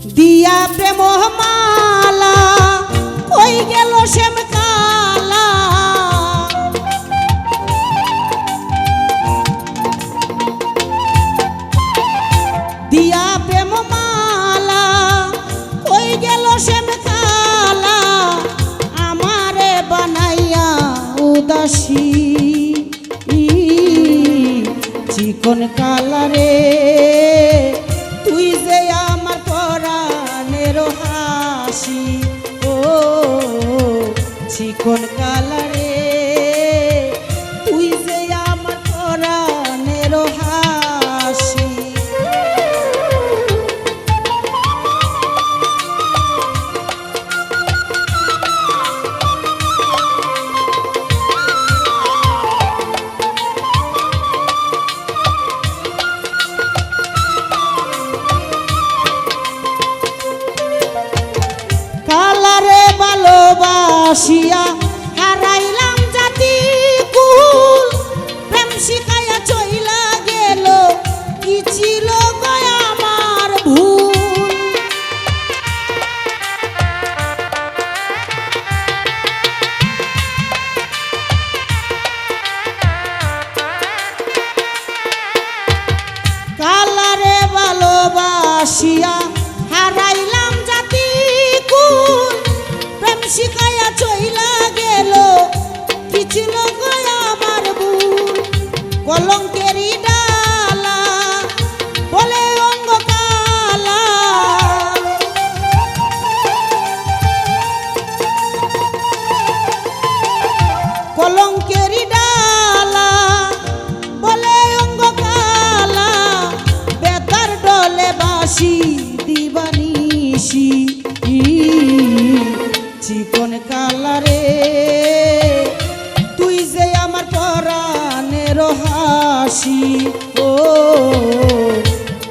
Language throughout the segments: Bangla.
দিয়া প্রেম মালা কই গেল শ্যাম কালা দিয়া প্রেম মালা কই গেল শ্যাম কালা আমারে বানাইয়া উদাসী চিকন কালারে, তুই যে চিকন কালারে ভালোবাসিয়া হারাইলাম জাতি কুল। প্রেম শিখাইয়া চইলা গেল কি ছিল আমার ভুল? কালারে ভালোবাসিয়া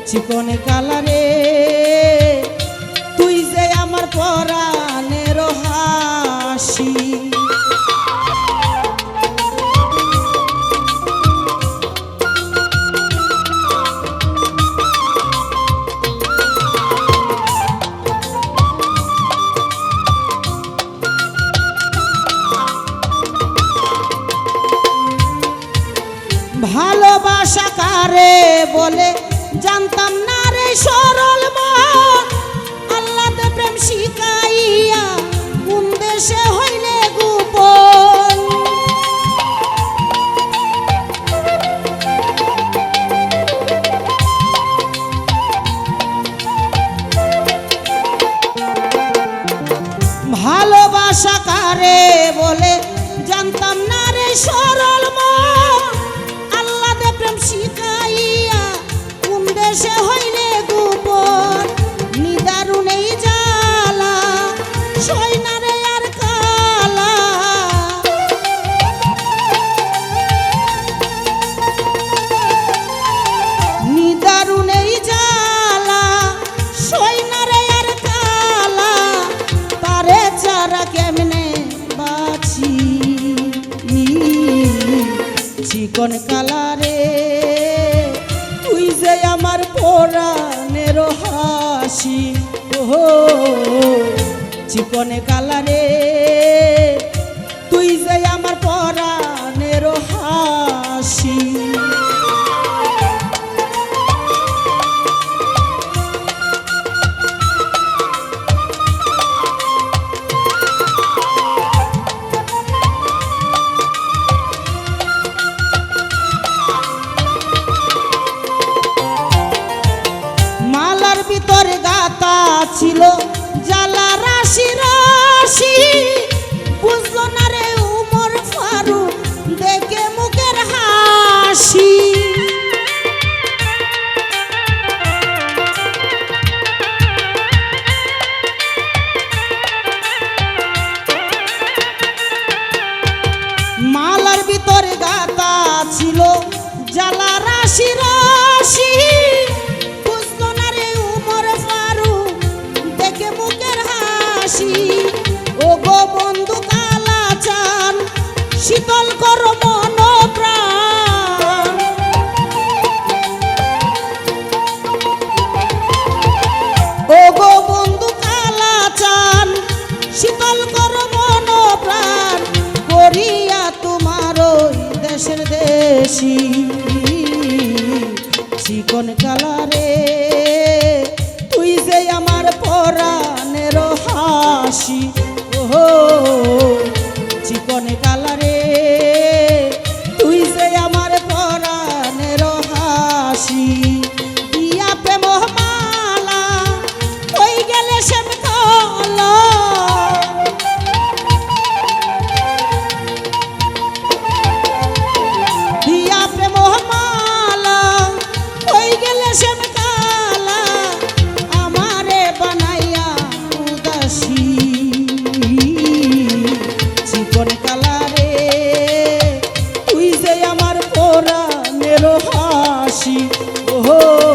চিকন কালারে তুই যে আমার পরাণের হাসি। ভালোবাসা কারে বলে? জানতাম না রে সরল মন আল্লাহ দে প্রেম শিখাইয়া কোন দেশে হইলে গোপন? ভালোবাসা কারে বলে? জানতাম না রে সরল মন দেশে হইলে গোপন নিদারুনেই জ্বালা সই না রে আর কালা। নিদারুনেই জ্বালা সই না রে আর কালা, তারে চারা কেমনে বাছি চিকন কালারে হাসি ওহো চিকন কালারে তুই যে আমার পরাণের হাসি। মালার ভিতর গাতা ছিল জ্বালা রাশি রাশি। উদাসী চিকন কালারে, তুই যে আমার পরাণের হাসি ও চিকন কালারে, তুই যে আমার পরাণের হাসি কালারে তুই যে আমার পোড়ানের হাসি ওহো।